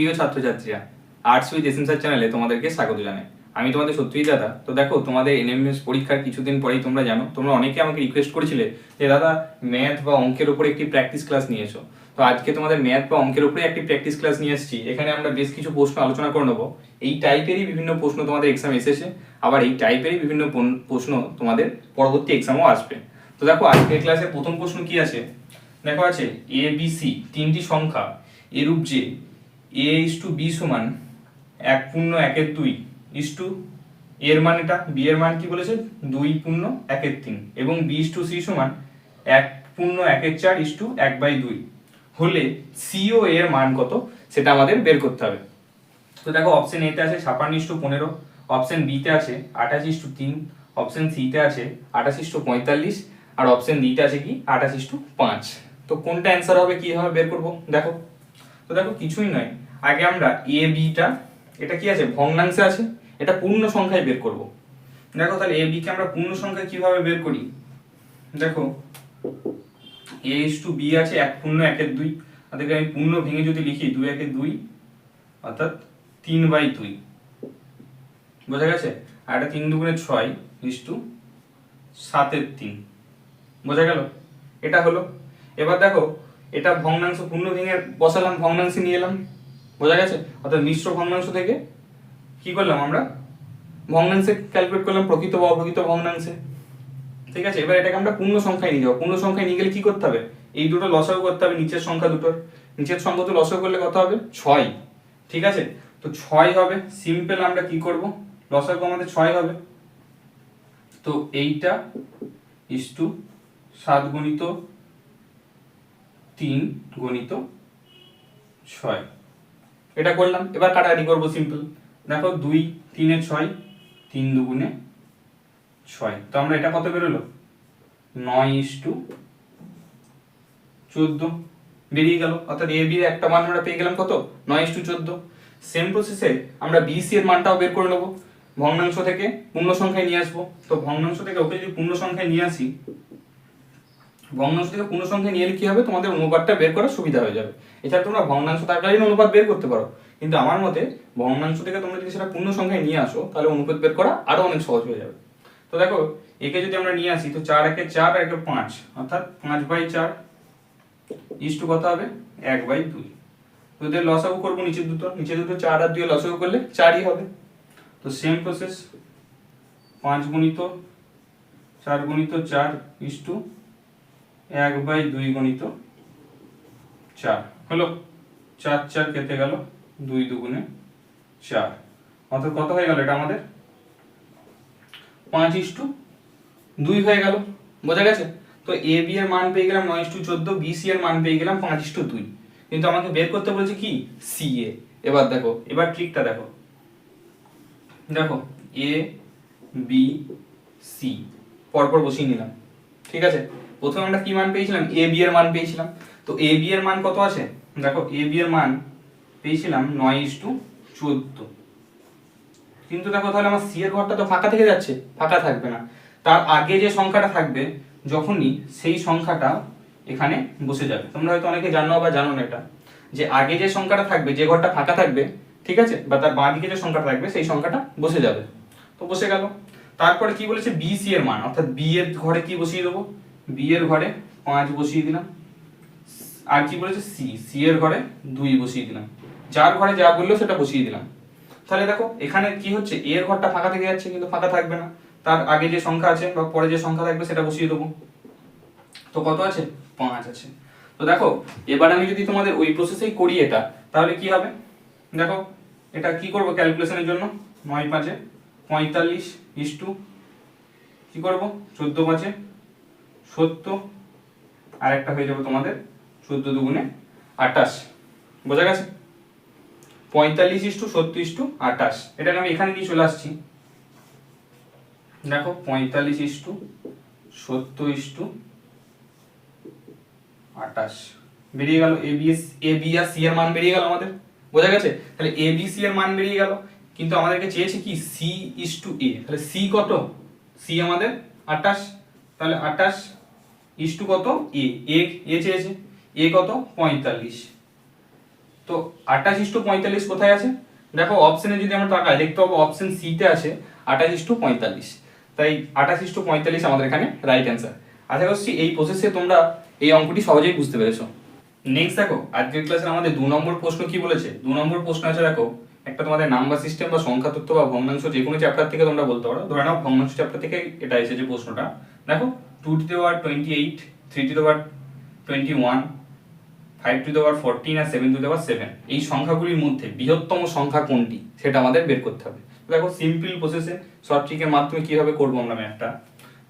প্রিয় ছাত্রছাত্রীরা arts with এসেন্সার চ্যানেলে তোমাদেরকে স্বাগত জানাই। আমি তোমাদের সত্যিই দাদা। তো দেখো, তোমাদের এনএমএস পরীক্ষার কিছুদিন পরেই তোমরা জানো, তোমরা অনেকে আমাকে রিকোয়েস্ট করেছিলে যে, দাদা ম্যাথ বা অঙ্কের উপরে একটি প্র্যাকটিস ক্লাস নিয়ে এসো। তো আজকে তোমাদের ম্যাথ বা অঙ্কের উপরে একটি প্র্যাকটিস ক্লাস নিয়ে এসেছি। এখানে আমরা বেশ কিছু প্রশ্ন আলোচনা করে নেব। এই টাইপেরই বিভিন্ন প্রশ্ন তোমাদের এক্সাম এসেছে। আবার এই টাইপেরই বিভিন্ন প্রশ্ন তোমাদের পরবর্তী এক্সামও আসবে। তো দেখো, আজকের ক্লাসে প্রথম প্রশ্ন কি আছে? দেখো আছে এ বি সি তিনটি সংখ্যা। এরূপ যে এ ইস টু বি সমান এক পূর্ণ একের দুই ইস টু এর মান এটা বি এর মান কি বলেছে? দুই পূর্ণ একের তিন এবং বি ইস টু সি সমান এক পূর্ণ একের চার ইস টু এক বাই দুই। হলে সি ও এর মান কত? সেটা আমাদের বের করতে হবে। তো দেখো অপশন এতে আছে ছাপান্ন ইস টু পনেরো অপশন বিতে আছে আঠাশ ইস টু তিন অপশন সিতে আছে আঠাশ ইস টু পঁয়তাল্লিশ, আর অপশন ডিতে আছে কি? আঠাশ ইস টু পাঁচ। তো কোনটা অ্যান্সার হবে, কি হবে, বের করব? দেখো। তো দেখো, কিছুই নয়। আগে আমরা এ বিটা এটা কি আছে? ভগ্নাংশে আছে। এটা পূর্ণ সংখ্যায় বের করব। দেখো তাহলে এ বিকে আমরা পূর্ণ সংখ্যায় কীভাবে বের করি? দেখো এ ইস টু বি আছে এক পূর্ণ, একের দুই। তাদেরকে আমি পূর্ণ ভেঙে যদি লিখি, দুই, একের দুই, অর্থাৎ তিন বাই দুই। বোঝা গেছে? আর এটা তিন দুগুণে ছয় ইস টু সাতের তিন। বোঝা গেল? এটা হলো। এবার দেখো, এটা ভগ্নাংশ পূর্ণ ভেঙে বসালাম, ভগ্নাংশে নিয়ে এলাম। বোঝা গেছে? অর্থাৎ মিশ্র ভগ্নাংশ থেকে কি করলাম আমরা? ভগ্নাংশে ক্যালকুলেট করলাম প্রকৃত বা অপ্রকৃত ভগ্নাংশে। ঠিক আছে? এবার এটাকে আমরা পূর্ণ সংখ্যায় নিয়ে যাব। পূর্ণ সংখ্যায় নিয়ে গেলে কি করতে হবে? এই দুটো লসাগু করতে হবে নিচের সংখ্যা দুটোর। নিচের সংখ্যা তো লসাগু করলে কত হবে? ছয়। ঠিক আছে? তো ছয় হবে। সিম্পল আমরা কি করব? লসাগু আমাদের ছয় হবে। তো এইটা ইস টু সাত গণিত তিন গণিত ছয়। এটা করলাম, এবার কাটাকাটি করব সিম্পল দেখো দুই, তিনে ছয়, তিন দুগুণে ছয়। তো আমরা এটা কত বেরোলো? নয় ইস টু চোদ্দ। বেরিয়ে গেল। অর্থাৎ এ বি একটা মান আমরা পেয়ে গেলাম কত? নয় ইস টু চোদ্দ। সেম প্রসেসে আমরা বিসি এর মানটাও বের করে নেব। ভগ্নাংশ থেকে পূর্ণ সংখ্যায় নিয়ে আসব। তো ভগ্নাংশ থেকে ওকে যদি পূর্ণ সংখ্যায় নিয়ে আসি ভগ্নাংশ থেকে পূর্ণ সংখ্যা নিয়ে এলে কি হবে? তোমাদের অনুপাতটা বের করা সুবিধা হয়ে যাবে। এছাড়া তোমরা ভগ্নাংশ থাকালীন অনুপাত বের করতে পারো। কিন্তু আমার মতে ভগ্নাংশ থেকে তোমরা যদি সেটা পূর্ণ সংখ্যায় নিয়ে আসো, তাহলে অনুপাত বের করা আরও অনেক সহজ হয়ে যাবে। তো দেখো, একে যদি আমরা নিয়ে আসি, তো চার একে চার, একে পাঁচ, অর্থাৎ পাঁচ বাই চার ইস্টু কত হবে? এক বাই দুই। তো লসাগু করব নিচের দুটো। নিচে দুটো চার আর দুই লসাগু করলে চারই হবে। তো সেম প্রসেস পাঁচ গুণিত, চার গুণিত চার ইস্টু এক বাই দুই গণিত চার। হলো? চার চার কেটে গেল দুই দুগুণে চার। অর্থাৎ কত হয়ে গেল এটা আমাদের? পাঁচ ইস্টু দুই হয়ে গেল। বোঝা গেছে? তো এ বি এর মান পেয়ে গেলাম নয় ইস্টু চোদ্দ, বি সি এর মান পেয়ে গেলাম পাঁচ ইস্টু দুই। কিন্তু আমাকে বের করতে বলেছে কি? C A. এবার দেখো, এবার ট্রিকটা দেখো। দেখো, এ, বি, সি। পরপর বসিয়ে নিলাম। ঠিক আছে? প্রথমে আমরা কি মান পেয়েছিলাম? এ বি এর মান পেয়েছিলাম। তো এ বি এর মান কত আছে? দেখো এ বি এর মান পেয়েছিলাম নয় ইস টু চোদ্দ। কিন্তু দেখো, তাহলে আমার সি এর ঘরটা তো ফাঁকা থেকে যাচ্ছে, ফাঁকা থাকবে না। তার আগে যে সংখ্যাটা থাকবে, যখনই সেই সংখ্যাটা এখানে বসে যাবে। তোমরা হয়তো অনেকে জানো বা জানো না এটা, যে আগে যে সংখ্যাটা থাকবে, যে ঘরটা ফাঁকা থাকবে, ঠিক আছে, বা তার বাঁ দিকে যে সংখ্যাটা থাকবে, সেই সংখ্যাটা বসে যাবে। তো বসে গেল। তারপরে কি বলেছে? বি সি এর মান, অর্থাৎ বি এর ঘরে কি বসিয়ে দেবো? বি এর ঘরে পাঁচ বসিয়ে দিলাম। আর কি বলেছে? সি সি এর ঘরে দুই বসিয়ে দিলাম। যার ঘরে যা বলল সেটা বসিয়ে দিলাম। তাহলে দেখো, এখানে কি হচ্ছে? এর ঘরটা ফাঁকা থেকে যাচ্ছে, কিন্তু ফাঁকা থাকবে না। তার আগে যে সংখ্যা আছে বা পরে যে সংখ্যা থাকবে সেটা বসিয়ে দেবো। তো কত আছে? পাঁচ আছে। তো দেখো, এবার আমি যদি তোমাদের ওই প্রসেসেই করি এটা, তাহলে কি হবে? দেখো, এটা কি করব ক্যালকুলেশনের জন্য? নয় পাঁচে পঁয়তাল্লিশ ইস টু কি করব? চোদ্দ পাঁচে সত্তর আর একটা হয়ে যাবে তোমাদের চোদ্দ দুগুণে আটাশ বোঝা গেছে? পঁয়তাল্লিশ ইস টু সত্তর ইস টু আটাশ এটাকে আমি এখানে নিয়ে চলে আসছি। দেখো, পঁয়তাল্লিশ ইস টু সত্তর ইস টু আটাশ বেরিয়ে গেল এ বি এ বি আর সি এর মান বেরিয়ে গেল আমাদের। বোঝা গেছে? তাহলে এ বি সি এর মান বেরিয়ে গেল। কিন্তু আমাদেরকে চেয়েছে কি? সি ইস টু এ তাহলে সি কত? সি আমাদের আটাশ তাহলে আটাশ ইস টু কত? এ। এ চেয়েছে। এ কত? পঁয়তাল্লিশ। তো আঠাশ ইস্টু পঁয়তাল্লিশ কোথায় আছে? দেখো অপশনে যদি আমরা তাকাই, দেখতে পাবো অপশন সিতে আছে আঠাশ ইস্টু পঁয়তাল্লিশ। তাই আঠাশ ইস্টু পঁয়তাল্লিশ আমাদের এখানে রাইট অ্যান্সার আশা করছি এই প্রসেসে তোমরা এই অঙ্কটি সহজেই বুঝতে পেরেছ। নেক্সট দেখো, আজকের ক্লাসে আমাদের দু নম্বর প্রশ্ন কি বলেছে? দু নম্বর প্রশ্ন আছে দেখো, একটা তোমাদের নাম্বার সিস্টেম বা সংখ্যা তত্ত্ব বা ভগ্নাংশ যে কোনো চ্যাপ্টার থেকে তোমরা বলতে পারো। ধরে নাও, ভগ্নাংশ চ্যাপ্টার থেকে এটা এসেছে প্রশ্নটা। দেখো two to the power twenty eight three to the power twenty one five to the power fourteen R seven to the power seven এই সংখ্যাগুলির মধ্যে বৃহত্তম সংখ্যা কোনটি, সেটা আমাদের বের করতে হবে। দেখো সিম্পল প্রসেসে শর্ট ট্রিকের মাধ্যমে কীভাবে করব আমরা ম্যাথটা।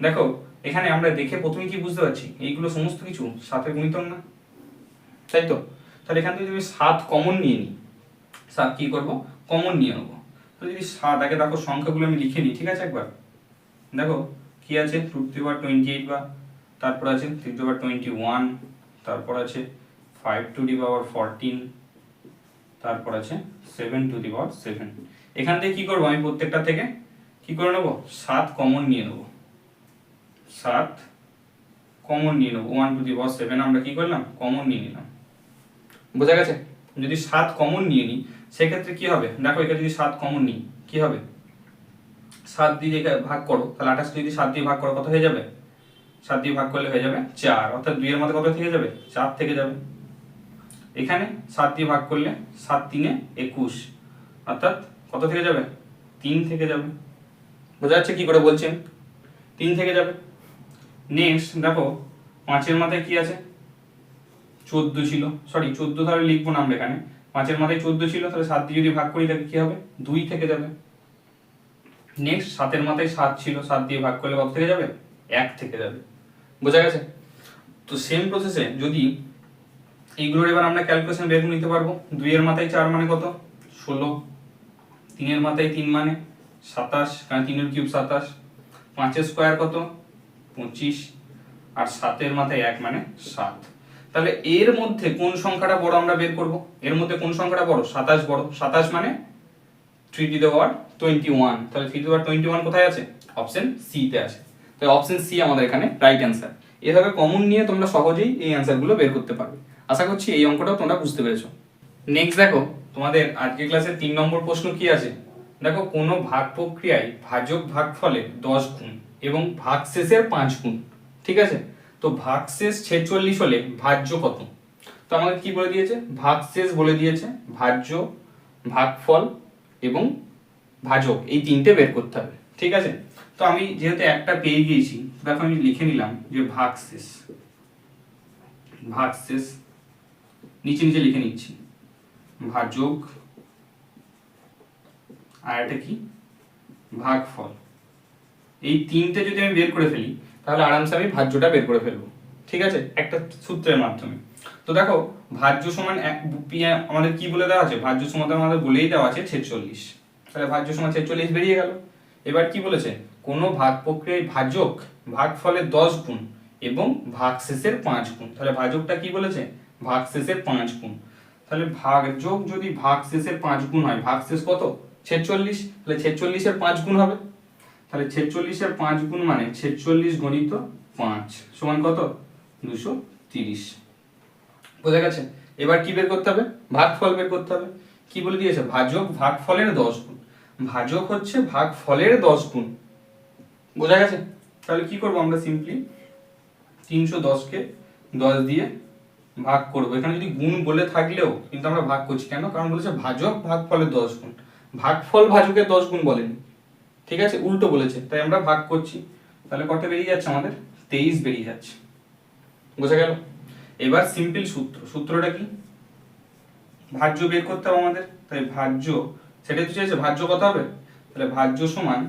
দেখো, এখানে আমরা দেখে প্রথমে কি বুঝতে পারছি? এইগুলো সমস্ত কিছু সাথে গুণিতন না? তাই তো? তাহলে এখান থেকে যদি সাত কমন নিয়ে নিই, সাত কি করব? কমন নিয়ে নেব। তো যদি সাত আগে দেখো সংখ্যাগুলো আমি লিখে নিই, ঠিক আছে একবার? দেখো কি আছে? Two to power twenty eight বা তারপর আছে three to power twenty one তারপর আছে five to the power fourteen তারপর আছে seven to the power seven এখান থেকে কি করব আমি প্রত্যেকটা থেকে? কি করে নেব? সাত কমন নিয়ে নেব। সাত কমন নিয়ে নেব। One to the power seven আমরা কি করলাম? কমন নিয়ে নিলাম। বোঝা গেছে? যদি সাত কমন নিয়ে নিই, সেক্ষেত্রে কি হবে? দেখো এখানে যদি সাত কমন নিই, কি হবে? সাত দিয়ে ভাগ করো, তাহলে আঠাশ যদি সাত দিয়ে ভাগ করো, কত হয়ে যাবে? সাত দিয়ে ভাগ করলে হয়ে যাবে চার, অর্থাৎ দুইয়ের মধ্যে কত থেকে যাবে? চার থেকে যাবে। এখানে সাত দিয়ে ভাগ করলে সাত তিনে একুশ, অর্থাৎ কত থেকে যাবে? তিন থেকে যাবে। বোঝা যাচ্ছে কি করে বলছেন? তিন থেকে যাবে। নেক্সট দেখো, পাঁচের মাথায় কি আছে? চোদ্দ ছিল। সরি চোদ্দ তাহলে লিখব না আমরা এখানে। পাঁচের মাথায় চোদ্দ ছিল, তাহলে সাত দিয়ে যদি ভাগ করি, তাহলে কি হবে? দুই থেকে যাবে। নেক্সট সাতের মাথায় সাত ছিল, সাত দিয়ে ভাগ করলে কত থেকে যাবে? এক থেকে যাবে। বোঝা গেছে? তো সেম প্রসেসে যদি এইগুলোর এবার আমরা ক্যালকুলেশন বের নিতে পারব, দুইয়ের মাথায় চার মানে কত? ষোলো। তিনের মাথায় তিন মানে সাতাশ, কারণ তিনের কিউব সাতাশ। পাঁচের স্কোয়ার কত? পঁচিশ। আর সাতের মাথায় এক মানে সাত। তাহলে এর মধ্যে কোন সংখ্যাটা বড় আমরা বের করব? এর মধ্যে কোন সংখ্যাটা বড়? সাতাশ বড়। সাতাশ মানে থ্রি টু দেওয়ার টোয়েন্টি ওয়ান তাহলে থ্রি টু দেওয়ার টোয়েন্টি ওয়ান কোথায় আছে? অপশন সি তে আছে। তাই অপশন সি আমাদের এখানে রাইট অ্যান্সার এভাবে কমন নিয়ে তোমরা সহজেই এই অ্যান্সারগুলো বের করতে পারবে। আশা করছি এই অঙ্কটাও তোমরা বুঝতে পেরেছ। নেক্সট দেখো, তোমাদের আজকের ক্লাসের তিন নম্বর প্রশ্ন কি আছে? দেখো, কোনো ভাগ প্রক্রিয়ায় ভাজক ভাগ ফলে দশ গুণ এবং ভাগ শেষের পাঁচ গুণ। ঠিক আছে? তো ভাগ শেষ ছেচল্লিশ হলে ভাজ্য কত? তো আমাকে কি বলে দিয়েছে? ভাগ শেষ বলে দিয়েছে, ভাজ্য, ভাগফল এবং ভাজক, এই তিনটে বের করতে হবে, ঠিক আছে? তো আমি যেহেতু একটা পেয়ে গিয়েছি, দেখো আমি লিখে নিলাম যে ভাগ শেষ ভাগ শেষ, নিচে নিচে লিখে নিচ্ছি, ভাজক, আর এটা কি? ভাগফল, এই তিনটে যদি আমি বের করে ফেলি, তাহলে আরামসে আমি ভাজ্যটা বের করে ফেলব, ঠিক আছে? একটা সূত্রের মাধ্যমে। তো দেখো, ভাজ্য সমান এক আমাদের কি বলে দেওয়া আছে? ভাজ্য সমান আমাদের বলেই দেওয়া আছে ছেচল্লিশ। তাহলে ভাজ্য সমান ছেচল্লিশ বেরিয়ে গেল। এবার কি বলেছে? কোনো ভাগ প্রক্রিয়ায় ভাজক ভাগফলের দশ গুণ এবং ভাগ শেষের পাঁচ গুণ। তাহলে ভাজকটা কি বলেছে? ভাগ শেষের পাঁচ গুণ। তাহলে ভাগযোগ যদি ভাগ শেষের পাঁচ গুণ হয় ভাগ শেষ কত? ছেচল্লিশ। তাহলে ছেচল্লিশের পাঁচ গুণ হবে। তাহলে ছেচল্লিশের পাঁচ গুণ মানে ছেচল্লিশ গণিত পাঁচ সমান কত? দুশো তিরিশ। বোঝা গেছে? এবার কি বের করতে হবে? ভাগফল বের করতে হবে। কি বলে দিয়েছে? ভাজক ভাগফলের দশ গুণ। ভাজক হচ্ছে ভাগফলের দশ গুণ। বোঝা গেছে? তাহলে কি করব আমরা সিম্পলি তিনশো দশকে দশ দিয়ে ভাগ করব। এখানে যদি গুণ বলে থাকলেও কিন্তু আমরা ভাগ করছি। কেন? কারণ বলেছে ভাজক ভাগফলের দশ গুণ। ভাগফল ভাজকের দশ গুণ বলেনি। ঠিক আছে? উল্টো বলেছে। তাই আমরা ভাগ করছি। তাহলে কত বেরিয়ে যাচ্ছে আমাদের? তেইশ বেরিয়ে যাচ্ছে। বোঝা গেল? এবার সিম্পল সূত্র। সূত্রটা কি? ভাজ্য বের করতে হবে আমাদের। তাই ভাজ্য, সেটাই তো চাইছে ভাজ্য কত হবে? তাহলে ভাজ্য সমান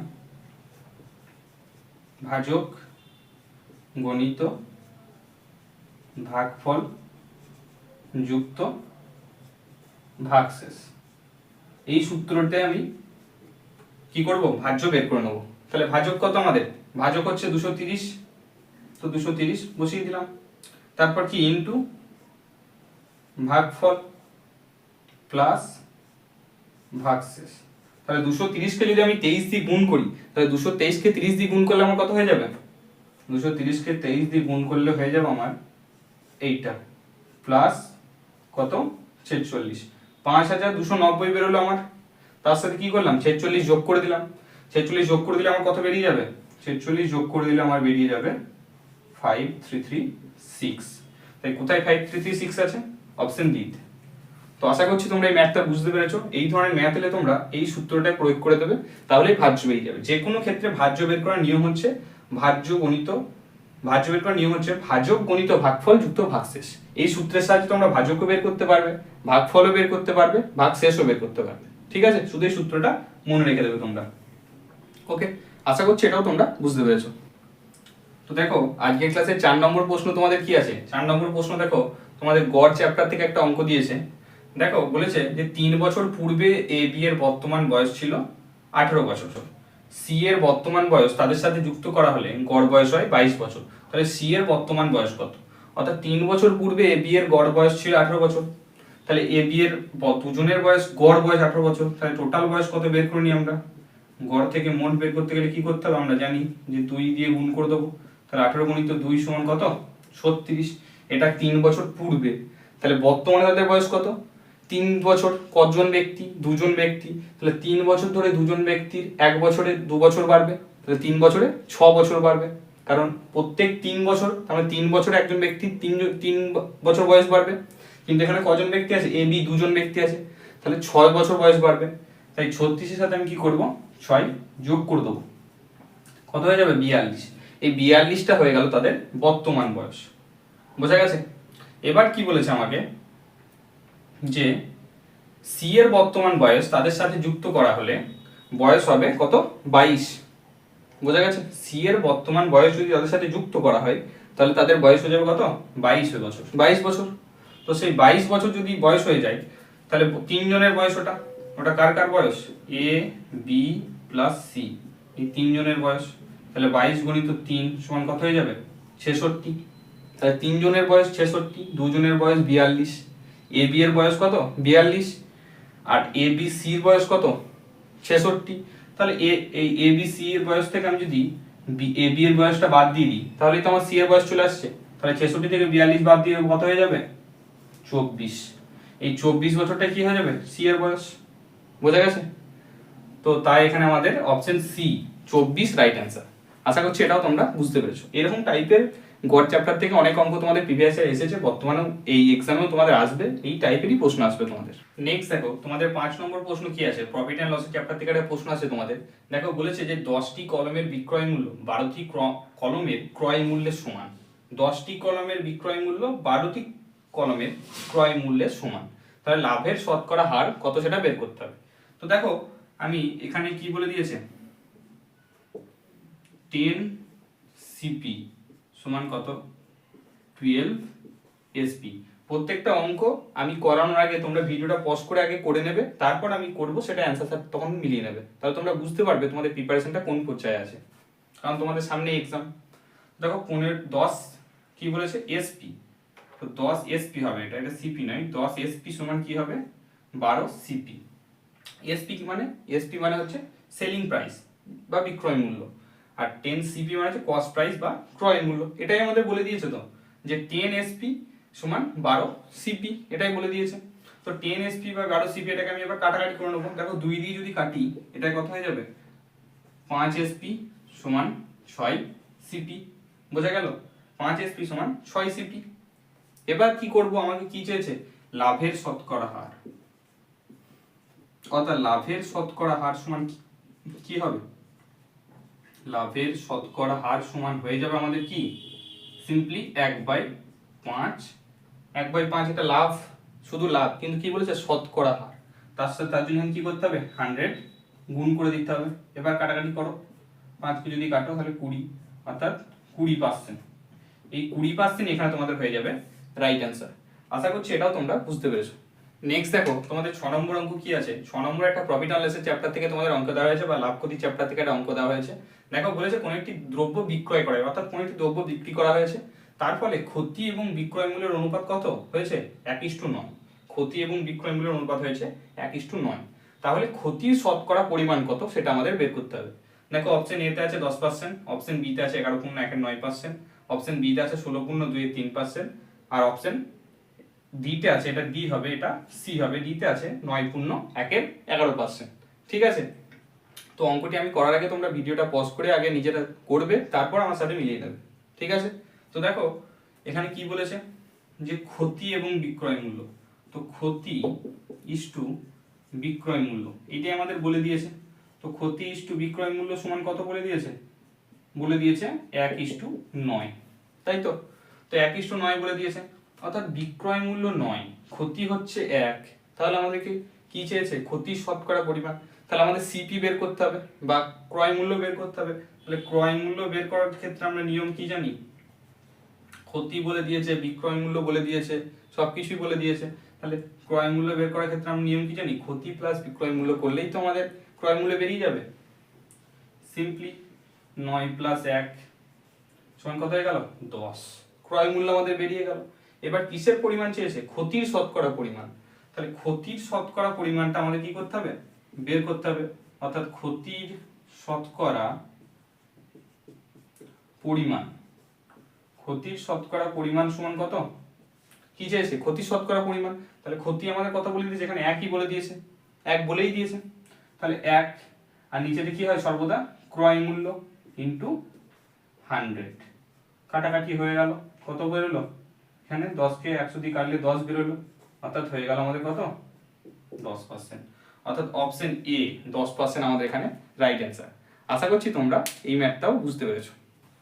ভাজক গণিত ভাগফল যুক্ত ভাগশেষ। এই সূত্রতে আমি কি করব? ভাজ্য বের করে নেব। তাহলে ভাজক কত আমাদের? ভাজক হচ্ছে দুশো তিরিশ। তো দুশো তিরিশ বসিয়ে দিলাম। তারপর কি? ইনটু ভাগফল প্লাস ভাগশেষ। তাহলে দুশো তিরিশকে যদি আমি তেইশ দিয়ে গুণ করি, তাহলে দুশো তেইশকে তিরিশ দিয়ে গুণ করলে আমার কত হয়ে যাবে? দুশো তিরিশকে তেইশ দিয়ে গুণ করলে হয়ে যাবে আমার এইটা। প্লাস কত? ছেচল্লিশ। পাঁচ হাজার দুশো নব্বই বেরোলো আমার। তার সাথে কি করলাম? ছেচল্লিশ যোগ করে দিলাম। ছেচল্লিশ যোগ করে দিলে আমার কত বেরিয়ে যাবে? ছেচল্লিশ যোগ করে দিলে আমার বেরিয়ে যাবে ফাইভ থ্রি থ্রি সিক্স তাই কোথায় ফাইভ থ্রি থ্রি সিক্স আছে? অপশন ডিতে তো। আশা করছি তোমরা এই ম্যাথটা বুঝতে পেরেছ। এই ধরনের ম্যাথ এলে তোমরা এই সূত্রটা প্রয়োগ করে দেবে, তাহলেই ভাজ্য বেরিয়ে যাবে। যে কোনো ক্ষেত্রে ভাজ্য বের করার নিয়ম হচ্ছে ভাজ্য গণিত, ভাজ্য বের করার নিয়ম হচ্ছে ভাজক, গণিত, ভাগফল, যুক্ত, ভাগশেষ। এই সূত্রের সাহায্যে তোমরা ভাজকও বের করতে পারবে, ভাগফলও বের করতে পারবে, ভাগশেষও বের করতে পারবে। ঠিক আছে? শুধু এই সূত্রটা মনে রেখে দেবে তোমরা। ওকে আশা করছি এটাও তোমরা বুঝতে পেরেছ। তো দেখো, আজকের ক্লাসে চার নম্বর প্রশ্ন তোমাদের কি আছে? চার নম্বর প্রশ্ন দেখো, তোমাদের গড় চ্যাপ্টার থেকে একটা অঙ্ক দিয়েছে। দেখো, বলেছে যে তিন বছর পূর্বে এ বি এর বর্তমান বয়স ছিল আঠেরো বছর। সি এর বর্তমান বয়স তাদের সাথে যুক্ত করা হলে গড় বয়স হয় বাইশ বছর। তাহলে সি এর বর্তমান বয়স কত? অর্থাৎ তিন বছর পূর্বে এ বি এর গড় বয়স ছিল আঠেরো বছর। তাহলে এ বি এর দুজনের বয়স, গড় বয়স আঠেরো বছর। তাহলে টোটাল বয়স কত বের করে নিই আমরা? গড় থেকে মোট বের করতে গেলে কি করতে হবে? আমরা জানি যে দুই দিয়ে গুণ করে দেবো। তাহলে আঠেরো গুণিত দুই সমান কত? ছত্রিশ। এটা তিন বছর পূর্বে। তাহলে বর্তমানে তাদের বয়স কত? তিন বছর। কজন ব্যক্তি? দুজন ব্যক্তি। তাহলে তিন বছর ধরে দুজন ব্যক্তির এক বছরে দু বছর বাড়বে। তাহলে তিন বছরে ছ বছর বাড়বে। কারণ প্রত্যেক তিন বছর তাহলে তিন বছরে একজন ব্যক্তির তিন তিন বছর বয়স বাড়বে। কিন্তু এখানে কজন ব্যক্তি আছে? এ, বি দুজন ব্যক্তি আছে। তাহলে ছয় বছর বয়স বাড়বে। তাই ছত্রিশের সাথে আমি কি করব? ছয় যোগ করে দেবো। কত হয়ে যাবে? বিয়াল্লিশ। এই বিয়াল্লিশটা হয়ে গেল তাদের বর্তমান বয়স। বোঝা গেছে? এবার কি বলেছে আমাকে? যে সি এর বর্তমান বয়স তাদের সাথে যুক্ত করা হলে বয়স হবে কত? বাইশ। বোঝা গেছে? সি এর বর্তমান বয়স যদি তাদের সাথে যুক্ত করা হয়, তাহলে তাদের বয়স হয়ে যাবে কত? বাইশ বছর। বাইশ বছর। তো সেই বাইশ বছর যদি বয়স হয়ে যায়, তাহলে তিনজনের বয়স ওটা। ওটা কার কার বয়স? এ বি প্লাস সি এই তিনজনের বয়স। তাহলে বাইশ গণিত তিন সমান কত হয়ে যাবে? ছেষট্টি। তাহলে তিনজনের বয়স ছেষট্টি, দুজনের বয়স বিয়াল্লিশ। এ বি এর বয়স কত? বিয়াল্লিশ। আর এ বি সির বয়স কত? ছেষট্টি। তাহলে এ, এই এ বি সি এর বয়স থেকে আমি যদি এ বি এর বয়সটা বাদ দিয়ে দিই, তাহলে তো আমার সি এর বয়স চলে আসছে। তাহলে ছেষট্টি থেকে বিয়াল্লিশ বাদ দিয়ে কত হয়ে যাবে? চব্বিশ। এই চব্বিশ বছরটা কি হয়ে যাবে? সি এর বয়স। বোঝা গেছে? তো তাই এখানে আমাদের অপশন সি চব্বিশ রাইট অ্যান্সার আশা করছি এটাও তোমরা বুঝতে পেরেছ। এরকম টাইপের গড় চ্যাপ্টার থেকে অনেক অঙ্ক তোমাদের প্রিভিয়াস ইয়ার এসেছে, বর্তমানেও এই এক্সামেও তোমাদের আসবে, এই টাইপেরই প্রশ্ন আসবে তোমাদের। নেক্সট দেখো, তোমাদের পাঁচ নম্বর প্রশ্ন কি আছে? প্রফিট অ্যান্ড লসের চ্যাপ্টার থেকে একটা প্রশ্ন আছে তোমাদের। দেখো, বলেছে যে দশটি কলমের বিক্রয় মূল্য বারোটি কলমের ক্রয় মূল্যের সমান। দশটি কলমের বিক্রয় মূল্য বারোটি কলমের ক্রয় মূল্যের সমান। তাহলে লাভের শতকরা হার কত সেটা বের করতে হবে। তো দেখো, আমি এখানে কি বলে দিয়েছে? টেন সিপি সমান কত? টুয়েলভ এসপি প্রত্যেকটা অঙ্ক আমি করানোর আগে তোমরা ভিডিওটা পজ করে আগে করে নেবে, তারপর আমি করব, সেটা অ্যান্সার তখন মিলিয়ে নেবে। তাহলে তোমরা বুঝতে পারবে তোমাদের প্রিপারেশনটা কোন পর্যায়ে আছে। কারণ তোমাদের সামনে এক্সাম দেখো পনেরো, দশ কি বলেছে? এসপি তো দশ এসপি হবে এটা এটা সিপি নয়, দশ এসপি সমান কি হবে? বারো সিপি এসপি মানে? এসপি মানে হচ্ছে সেলিং প্রাইস বা বিক্রয় মূল্য। আর টেন সিপি মানে হচ্ছে কস্ট প্রাইস বা ক্রয় মূল্য। এটাই আমাদের বলে দিয়েছে তো, যে টেন এসপি সমান বারো সিপি এটাই বলে দিয়েছে। তো টেন এসপি বা বারো সিপি এটাকে আমি এবার কাটাকাটি করে নেব। দেখো দুই দিয়ে যদি কাটি, এটাই কত হয়ে যাবে? পাঁচ এসপি সমান ছয় সিপি বোঝা গেল? পাঁচ এসপি সমান ছয় সিপি এবার কি করব? আমাকে কি চেয়েছে? লাভের শতকরা হার। অর্থাৎ লাভের শতকরা হার সমান কি হবে? লাভের শতকরা হার সমান হয়ে যাবে আমাদের কি? সিম্পলি এক বাই পাঁচ। এক বাই পাঁচ এটা লাভ, শুধু লাভ, কিন্তু কি বলেছে? শতকরা হার। তার সাথে তার জন্য কি করতে হবে? হান্ড্রেড গুণ করে দিতে হবে। এবার কাটাকাটি করো। পাঁচ পাঁচকে যদি কাটো, তাহলে কুড়ি, অর্থাৎ কুড়ি পার্সেন্ট এই কুড়ি পার্সেন্ট এখানে তোমাদের হয়ে যাবে রাইট অ্যান্সার আশা করছি এটাও তোমরা বুঝতে পেরেছ। নেক্সট দেখো, তোমাদের ছ নম্বর অঙ্ক কি আছে? ছ নম্বর একটা প্রফিট অ্যানালিসিস চ্যাপ্টার থেকে তোমাদের অঙ্ক দেওয়া হয়েছে বা লাভ ক্ষতি চ্যাপ্টার থেকে একটা অঙ্ক দেওয়া হয়েছে। দেখো বলেছে কোনো একটি দ্রব্য বিক্রয় করা অর্থাৎ কোনো একটি দ্রব্য বিক্রি করা হয়েছে। তার ফলে ক্ষতি এবং বিক্রয় মূল্যের অনুপাত কত? হয়েছে এক ইস্টু নয়। ক্ষতি এবং বিক্রয় মূল্যের অনুপাত হয়েছে এক ইস্টু নয়। তাহলে ক্ষতির শতকরা পরিমাণ কত সেটা আমাদের বের করতে হবে। দেখো অপশন এতে আছে দশ পার্সেন্ট অপশন বিতে আছে এগারো পূর্ণ একের নয় পার্সেন্ট অপশন বিতে আছে ষোলো পূর্ণ দুই তিন পার্সেন্ট আর অপশন ডিতে আছে এটা ডি হবে, এটা সি হবে ডিতে আছে নয় পূর্ণ একের এগারো পার্সেন্ট ঠিক আছে? তো অঙ্কটি আমি করার আগে তোমরা ভিডিওটা পজ করে আগে নিজেরা করবে, তারপর আমার সাথে মিলিয়ে নেবে। ঠিক আছে? তো দেখো, এখানে কি বলেছে? যে ক্ষতি এবং বিক্রয় মূল্য। তো ক্ষতি ইস টু বিক্রয় মূল্য। এটাই আমাদের বলে দিয়েছে। তো ক্ষতি ইস টু বিক্রয় মূল্য সমান কত বলে দিয়েছে? বলে দিয়েছে এক ইস টু নয়। তাই তো? তো এক ইস টু নয় বলে দিয়েছে। অর্থাৎ বিক্রয় মূল্য নয়। ক্ষতি হচ্ছে এক। তাহলে আমাদেরকে কি চেয়েছে? ক্ষতির শতকরা পরিমাণ। তাহলে আমাদের সিপি বের করতে হবে বা ক্রয় মূল্য বের করতে হবে। তাহলে ক্রয় মূল্য বের করার ক্ষেত্রে আমরা নিয়ম কি জানি? ক্ষতি বলে দিয়েছে, বিক্রয় মূল্য বলে দিয়েছে, সবকিছুই বলে দিয়েছে। তাহলে ক্রয় মূল্য বের করার ক্ষেত্রে আমরা নিয়ম কি জানি? ক্ষতি প্লাস বিক্রয় মূল্য করলেই তো আমাদের ক্রয় মূল্য বেরিয়ে যাবে। সিম্পলি নয় প্লাস এক সমান কত হয়ে গেল? দশ। ক্রয় মূল্য আমাদের বেরিয়ে গেল। এবার কিসের পরিমাণ চেয়েছে? ক্ষতির শতকরা পরিমাণ। তাহলে ক্ষতির শতকরা পরিমাণটা আমাদের কি করতে হবে? বের করতে হবে। অর্থাৎ ক্ষতির শতকরা পরিমাণ। ক্ষতির শতকরা পরিমাণ সমান কত? কি চেয়েছে ক্ষতি শতকরা পরিমাণ। তাহলে ক্ষতি আমাদের কত বলে দিয়েছে? এখানে একই বলে দিয়েছে। এক বলেই দিয়েছে। তাহলে এক, আর নিচেতে কি হয়? সর্বদা ক্রয় মূল্য ইন্টু হান্ড্রেড কাটাকাটি হয়ে গেল। কত বেরোলো? এখানে দশকে একশো দিয়ে কাটলে দশ বেরোলো। অর্থাৎ হয়ে গেল আমাদের কত? দশ পার্সেন্ট অর্থাৎ অপশন এ দশ পার্সেন্ট আমাদের এখানে রাইট অ্যান্সার আশা করছি তোমরা এই ম্যাথটাও বুঝতে পেরেছ।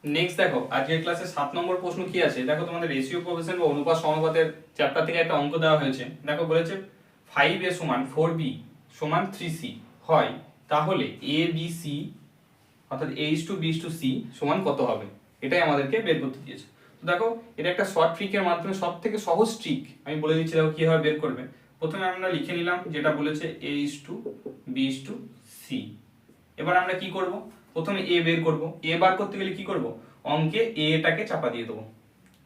নেক্সট দেখো, আজকের ক্লাসে সাত নম্বর প্রশ্ন কি আছে? দেখো তোমাদের রেশিও প্রফেশন বা অনুপাত সমানুপাতের চ্যাপ্টার থেকে একটা অঙ্ক দেওয়া হয়েছে। দেখো বলেছে ফাইভ এ সমান ফোর বি সমান থ্রি সি হয়, তাহলে এ বি সি অর্থাৎ A is to B is to C সমান কত হবে? এটাই আমাদেরকে বের করতে দিয়েছে। তো দেখো, এটা একটা শর্ট ট্রিকের মাধ্যমে সব থেকে সহজ ট্রিক আমি বলে দিচ্ছি দেখো কীভাবে বের করবে। প্রথমে আমরা লিখে নিলাম যেটা বলেছে A is to B is to C এবার আমরা কি করব? প্রথমে এ বের করব। এ বার করতে গেলে কি করব? অঙ্কে এটাকে চাপা দিয়ে দেবো।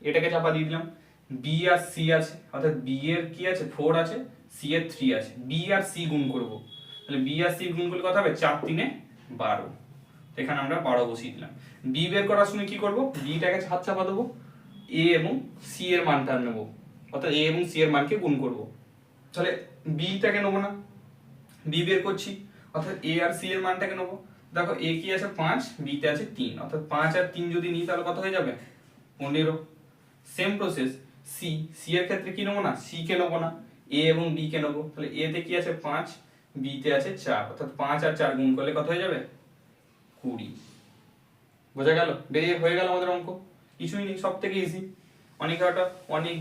এটাকে চাপা দিয়ে দিলাম। বি আর সি আছে। অর্থাৎ বি এর কি আছে? ফোর আছে। সি এর থ্রি আছে। বি আর সি গুণ করব। তাহলে বি আর সি গুণ করলে কত হবে? চার তিনে বারো। এখানে আমরা বারো বসিয়ে দিলাম। বি বের করার সময় কি করব? বিটাকে হাত চাপা দেবো। এ এবং সি এর মানটা নেব। অর্থাৎ এ এবং সি এর মানকে গুণ করব। তাহলে বিটাকে নেব না। বি বের করছি, অর্থাৎ এ আর সি এর মানটাকে নেব। দেখো এ কি আছে পাঁচ বিতে আছে তিন। অর্থাৎ পাঁচ আর তিন যদি নিই, তাহলে কত হয়ে যাবে? পনেরো। সেম প্রসেস সি সি এর ক্ষেত্রে কি নেব না? সি কে নেব না। এ এবং বি কে নেব। তাহলে এ তে কি আছে পাঁচ বি তে আছে চার। অর্থাৎ পাঁচ আর চার গুণ করলে কত হয়ে যাবে? কুড়ি। বোঝা গেল? বেরিয়ে হয়ে গেল আমাদের অঙ্ক। কিছুই নেই সব থেকে ইজি অনেকে হয়তো অনেক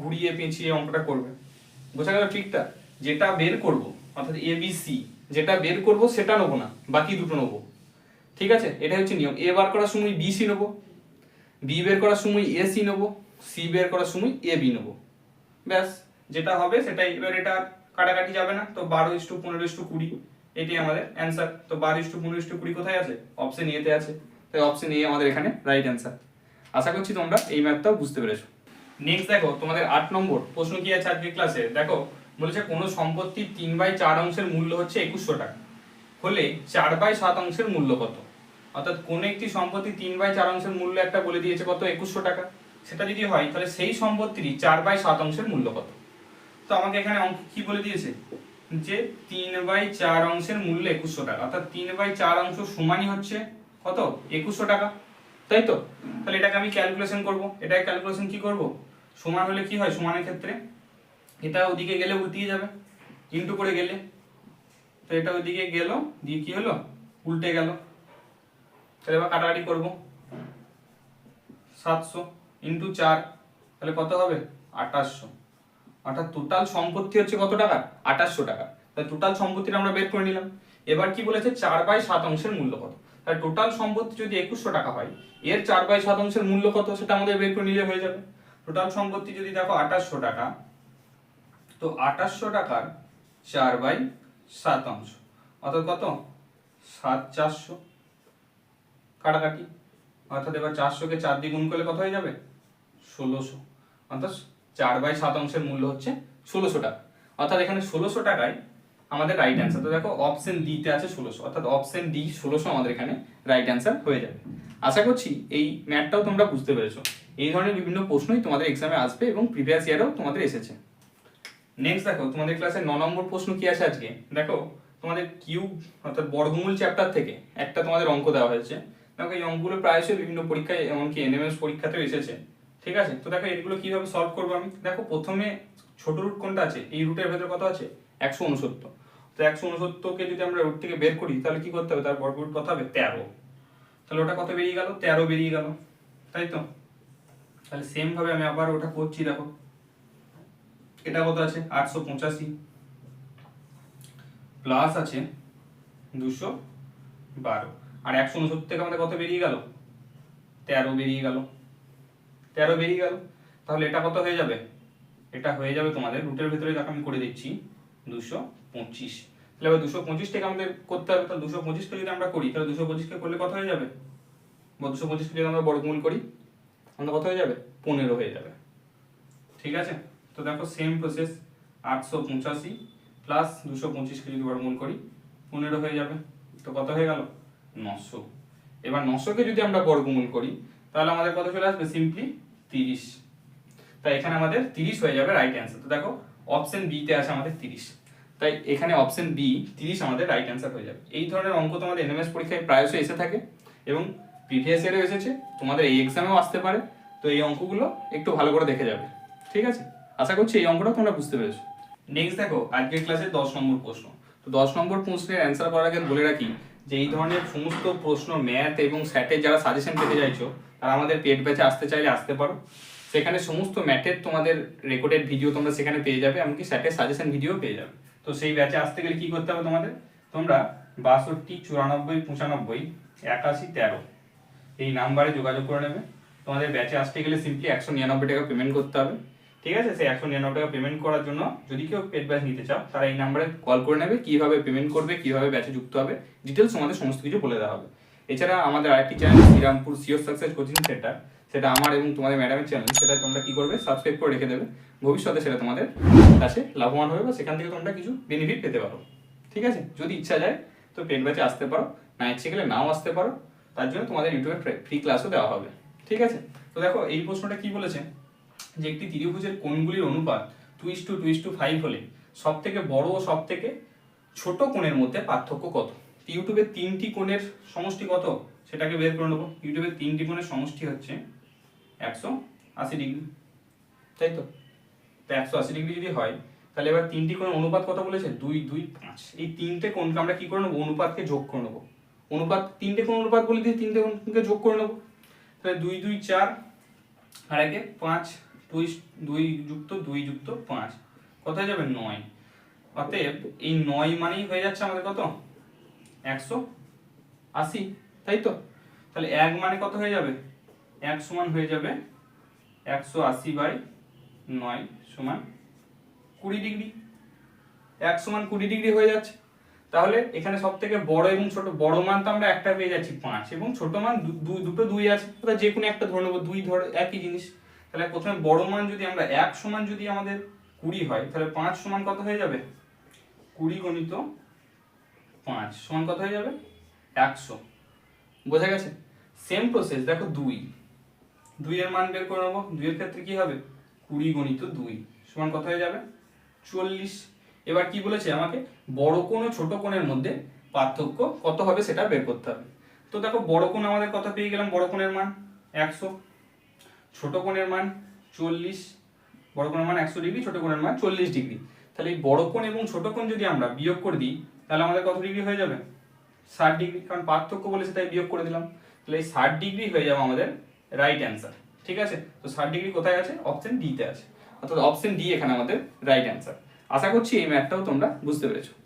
ঘুরিয়ে পেঁচিয়ে অঙ্কটা করবে। বোঝা গেল ঠিকটা যেটা বের করব, অর্থাৎ এ বি সি যেটা বের করব সেটা নেব না, বাকি দুটো নেব। ঠিক আছে? এটা হচ্ছে নিয়ম। এ বার করার সময় বি সি নেব। বি বের করার সময় এ সি নেব। সি বের করার সময় এ বি নেব। ব্যাস, যেটা হবে সেটাই। এবার এটা কাটাকাটি যাবে না। তো বারো ইস টু পনেরো ইস টু কুড়ি এটি আমাদের অ্যান্সার তো বারো ইস টু পনেরো ইস টু কুড়ি কোথায় আছে? অপশন এতে আছে। তাই অপশন এ আমাদের এখানে রাইট অ্যান্সার আশা করছি তোমরা এই ম্যাথটাও বুঝতে পেরেছ। নেক্সট দেখো, তোমাদের আট নম্বর, প্রশ্ন কি আছে আজকের ক্লাসে দেখো, বলেছে কোনো সম্পত্তির তিন বাই চার অংশের মূল্য হচ্ছে একুশশো টাকা। হলে চার বাই সাত অংশের মূল্য কত? অর্থাৎ কোন একটি সম্পত্তি তিন বাই চার অংশের মূল্য একটা বলে দিয়েছে কত? একুশশো টাকা। সেটা যদি হয়, তাহলে সেই সম্পত্তিরই চার বাই সাত অংশের মূল্য কত? তো আমাকে এখানে অঙ্ক কি বলে দিয়েছে? যে তিন বাই চার অংশের মূল্য একুশশো টাকা। অর্থাৎ তিন বাই চার অংশ সমানই হচ্ছে কত? একুশশো টাকা। তাই তো? তাহলে এটাকে আমি ক্যালকুলেশন করব। এটাকে ক্যালকুলেশন কি করব? সমান হলে কি হয়? সমানের ক্ষেত্রে এটা ওদিকে গেলে উল্টিয়ে যাবে, ইন্টু করে গেলে। তো এটা ওইদিকে গেল, দিয়ে কি হলো? উল্টে গেল। তাহলে এবার কাটাকাটি করব। সাতশো ইন্টু চার, তাহলে কত হবে? আঠাশশো। অর্থাৎ টোটাল সম্পত্তি হচ্ছে কত টাকা? আঠাশশো টাকা। তাহলে টোটাল সম্পত্তিটা আমরা বের করে নিলাম। এবার কি বলেছে? চার বাই সাত অংশের মূল্য কত? তাহলে টোটাল সম্পত্তি যদি একুশশো টাকা হয়, এর চার বাই সাত অংশের মূল্য কত? সেটা আমাদের বের করে নিলে হয়ে যাবে। টোটাল সম্পত্তি যদি দেখো আঠাশশো টাকা, তো আঠাশশো টাকার চার বাই সাত অংশ, অর্থাৎ কত? সাত চারশো। কাটাকাটি। অর্থাৎ এবার চারশোকে চার দিয়ে গুণ করলে কত হয়ে যাবে? ষোলোশো। অর্থাৎ চার বাই সাত অংশের মূল্য হচ্ছে ষোলোশো টাকা। অর্থাৎ এখানে ষোলোশো টাকায় আমাদের রাইট অ্যান্সার তো দেখো অপশন ডিতে আছে ষোলোশো। অর্থাৎ অপশন ডি ষোলোশো আমাদের এখানে রাইট অ্যান্সার হয়ে যাবে। আশা করছি এই ম্যাথটাও তোমরা বুঝতে পেরেছ। এই ধরনের বিভিন্ন প্রশ্নই তোমাদের এক্সামে আসবে এবং প্রিভিয়াস ইয়ারেও তোমাদের এসেছে। নেক্সট দেখো, তোমাদের ক্লাসে ন নম্বর প্রশ্ন কি আছে আজকে? দেখো, তোমাদের কিউব অর্থাৎ বর্গমূল চ্যাপ্টার থেকে একটা তোমাদের অঙ্ক দেওয়া হয়েছে। দেখো, এই অঙ্কগুলো প্রায়শই বিভিন্ন পরীক্ষায়, এমনকি এনএমএস পরীক্ষাতেও এসেছে। ঠিক আছে? তো দেখো, এগুলো কীভাবে সলভ করব আমি? দেখো, প্রথমে ছোট রুট কোনটা আছে? এই রুটের ভেতরে কত আছে? একশো উনসত্তর তো একশো উনসত্তরকে যদি আমরা রুট থেকে বের করি, তাহলে কি করতে হবে? তার বর্গ রুট কত হবে? তেরো। তাহলে ওটা কত বেরিয়ে গেল? তেরো বেরিয়ে গেল। তাই তো? তাহলে সেম ভাবে আমি আবার ওটা করছি, দেখো। এটা কত আছে? আটশো পঁচাশি। প্লাস আছে দুশো বারো। আর একশো উনসত্তর থেকে আমাদের কত বেরিয়ে গেল? তেরো বেরিয়ে গেল। তেরো বেরিয়ে গেল। তাহলে এটা কত হয়ে যাবে? এটা হয়ে যাবে তোমাদের রুটের ভিতরে, দেখো আমি করে দিচ্ছি, দুশো পঁচিশ। তাহলে এবার দুশো পঁচিশ থেকে আমাদের করতে হবে। তাহলে দুশো পঁচিশকে যদি আমরা করি, তাহলে দুশো পঁচিশকে করলে কত হয়ে যাবে? বা দুশো পঁচিশকে যদি আমরা বর্গমূল করি আমাদের কত হয়ে যাবে? পনেরো হয়ে যাবে। ঠিক আছে? তো দেখো সেম প্রসেস আটশো পঁচাশি প্লাস দুশো পঁচিশকে যদি বর্গমূল করি, পনেরো হয়ে যাবে। তো কত হয়ে গেল? নশো। এবার নশোকে যদি আমরা বর্গমূল করি, তাহলে আমাদের কত চলে আসবে? সিম্পলি তিরিশ। তাই এখানে আমাদের তিরিশ হয়ে যাবে রাইট অ্যান্সার তো দেখো অপশন বিতে আছে আমাদের তিরিশ। তাই এখানে অপশন বি তিরিশ আমাদের রাইট অ্যান্সার হয়ে যাবে। এই ধরনের অঙ্ক তোমাদের এনএমএস পরীক্ষায় প্রায়শই এসে থাকে এবং প্রিভিয়াস ইয়ারেও এসেছে, তোমাদের এই এক্সামেও আসতে পারে, তো এই অঙ্কগুলো একটু ভালো করে দেখে যাবে, ঠিক আছে? আশা করছি এই অঙ্কটা তোমরা বুঝতে পেরেছ। নেক্সট দেখো, আজকের ক্লাসে দশ নম্বর প্রশ্ন। তো দশ নম্বর প্রশ্নের অ্যান্সার করার আগে বলে রাখি যে এই ধরনের সমস্ত প্রশ্ন ম্যাথ এবং স্যাটের যারা সাজেশন পেতে চাইছো, তারা আমাদের পেট ব্যাচে আসতে চাইলে আসতে পারো। সেখানে সমস্ত ম্যাথের তোমাদের রেকর্ডেড ভিডিও তোমরা সেখানে পেয়ে যাবে, এমনকি স্যাটের সাজেশন ভিডিও পেয়ে যাবে। তো সেই ব্যাচে আসতে গেলে কি করতে হবে তোমাদের? তোমরা বাষট্টি, চুরানব্বই, পঁচানব্বই, একাশি, তেরো এই নাম্বারে যোগাযোগ করে নেবে। তোমাদের ব্যাচে আসতে গেলে সিম্পলি একশো নিরানব্বই টাকা পেমেন্ট করতে হবে। ঠিক আছে? সেই একশো নিরানব্বই টাকা পেমেন্ট করার জন্য যদি কেউ পেড ব্যাচ নিতে চাও, তারা এই নাম্বারে কল করে নেবে, কীভাবে পেমেন্ট করবে, কীভাবে ব্যাচে যুক্ত হবে। ডিটেলস তোমাদের সমস্ত কিছু বলে দেওয়া হবে। এছাড়া আমাদের আরেকটি চ্যানেল শ্রীরামপুর সিও সাকসেস কোচিং সেন্টার সেটা আমার এবং তোমাদের ম্যাডামের চ্যানেল সেটা তোমরা কি করবে? সাবস্ক্রাইব করে রেখে দেবে। ভবিষ্যতে সেটা তোমাদের কাছে লাভবান হবে বা সেখান থেকে তোমরা কিছু বেনিফিট পেতে পারো। ঠিক আছে? যদি ইচ্ছা যায়, তো পেড ব্যাচে আসতে পারো। না ইচ্ছে গেলে নাও আসতে পারো। তার জন্য তোমাদের ইউটিউবে ফ্রি ক্লাসও দেওয়া হবে। ঠিক আছে? তো দেখো, এই প্রশ্নটা কি বলেছে? যে একটি ত্রিভুজের কোণগুলির অনুপাত two is to two is to five হলে সব থেকে বড় ও সব থেকে ছোট কোণের মধ্যে পার্থক্য কত? ইউটিউবে তিনটি কোণের সমষ্টি কত? সেটাকে বের করে নেব। ইউটিউবের তিনটি কোণের সমষ্টি হচ্ছে একশো আশি ডিগ্রি। তাই তো? তো একশো আশি ডিগ্রি যদি হয়, তাহলে এবার তিনটি কোণের অনুপাত কত বলেছে? দুই দুই, পাঁচ। এই তিনটে কোণকে আমরা কি করে নেব? অনুপাতকে যোগ করে নেব। অনুপাত, তিনটে কোন অনুপাত বলে দিয়ে তিনটে কোণকে যোগ করে নেব। তাহলে দুই দুই, চার, আর একে পাঁচ, দুই দুই যুক্ত দুই যুক্ত পাঁচ। কত হয়ে যাবে? নয়। অতএব এই নয় মানেই হয়ে যাচ্ছে আমাদের কত? একশো আশি, তাই তো? তাহলে এক মানে কত হয়ে যাবে? এক সমান হয়ে যাবে একশো আশি বাই নয় সমান কুড়ি ডিগ্রি। এক সমান কুড়ি ডিগ্রি হয়ে যাচ্ছে। তাহলে এখানে সব থেকে বড় এবং ছোট, বড় মান তো আমরা একটা পেয়ে যাচ্ছি পাঁচ এবং ছোট মান দুটো দুই আছে। যে কোনো একটা ধরে নেব, দুই ধরে, একই জিনিস। তাহলে প্রথমে বড় মান যদি আমরা এক সমান যদি আমাদের কুড়ি হয়, তাহলে পাঁচ সমান কত হয়ে যাবে? কুড়ি গণিত পাঁচ। সমান কত হয়ে যাবে? একশো। বোঝা গেছে? সেম প্রসেস দেখো দুই। দুইয়ের মান বের করে নেব। দুইয়ের ক্ষেত্রে কি হবে? কুড়ি গণিত দুই। সমান কত হয়ে যাবে? চল্লিশ। এবার কি বলেছে আমাকে? বড় কোণ ও ছোট কোণের মধ্যে পার্থক্য কত হবে সেটা বের করতে হবে। তো দেখো, বড় কোণ আমাদের কত পেয়ে গেলাম? বড় কোণের মান একশো। ছোট কোণের মান চল্লিশ। বড় কোণের মান একশো ডিগ্রি, ছোট কোণের মান চল্লিশ ডিগ্রি। তাহলে এই বড় কোণ এবং ছোট কোণ যদি আমরা বিয়োগ করে দিই, তাহলে আমাদের কত ডিগ্রি হয়ে যাবে? ষাট ডিগ্রি। কারণ পার্থক্য বলেছে, তাই বিয়োগ করে দিলাম। তাহলে এই ষাট ডিগ্রি হয়ে যাবে আমাদের রাইট অ্যান্সার ঠিক আছে? তো ষাট ডিগ্রি কোথায় আছে? অপশন ডিতে আছে। অর্থাৎ অপশন ডি এখানে আমাদের রাইট অ্যান্সার আশা করছি এই ম্যাথটাও তোমরা বুঝতে পেরেছ।